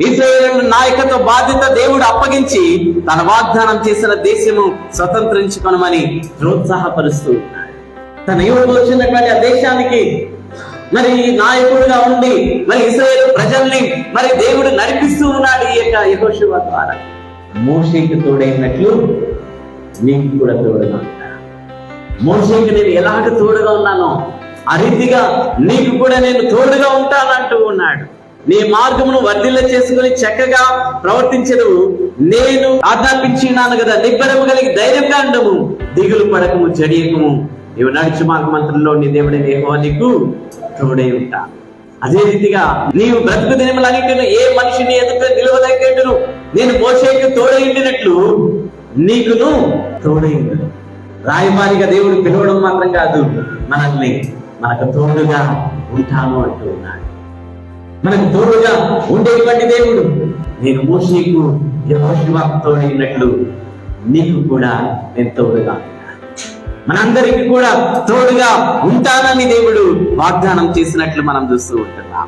Israel నాయకత్వ బాధ్యత దేవుడు అప్పగించి తన వాగ్దానం చేసిన దేశము స్వతంత్రించుకోనమని ప్రోత్సాహపరుస్తూ తన యువకులు వచ్చినటువంటి ఆ దేశానికి మరి నాయకుడిగా ఉండి మరి ఇస్రాయేల్ ప్రజల్ని మరి దేవుడు నడిపిస్తూ ఉన్నాడు ఈ యొక్క యహోశివ ద్వారా. మోషేకి తోడైనట్లు నీకు కూడా తోడుగా మోషేకి నేను ఎలాంటి తోడుగా ఉన్నానో ఆ రీతిగా నీకు కూడా నేను తోడుగా ఉంటాను నీ మార్గమును వర్ధిల్ల చేసుకుని చక్కగా ప్రవర్తించదు నేను ఆజ్ఞాపించినాను కదా నిబ్బరము కలిగి ధైర్యంగా ఉండము దిగులు పడకము జడియకము. నీవు నడుచు మార్గమంత్రంలో నీ దేవుడి నేహో నీకు తోడై ఉంటా. అదే రీతిగా నీవు బ్రతుకు దినములన్నింటిను ఏ మనిషిని ఎదుట నిలవలేకేటను నేను మోసేకి తోడైండినట్లు నీకును తోడైండు రాయబారిగా దేవుడు పిలవడం మాత్రం కాదు మనల్ని మనకు తోడుగా ఉంటాను అంటూ ఉన్నాడు. మనకు తోడుగా ఉండేటువంటి దేవుడు నేను మోషేకు యెహోషువకు తోడైనట్లు నీకు కూడా నేను తోడుగా. మనందరికీ కూడా తోడుగా ఉంటానని దేవుడు వాగ్దానం చేసినట్లు మనం చూస్తూ ఉంటున్నాం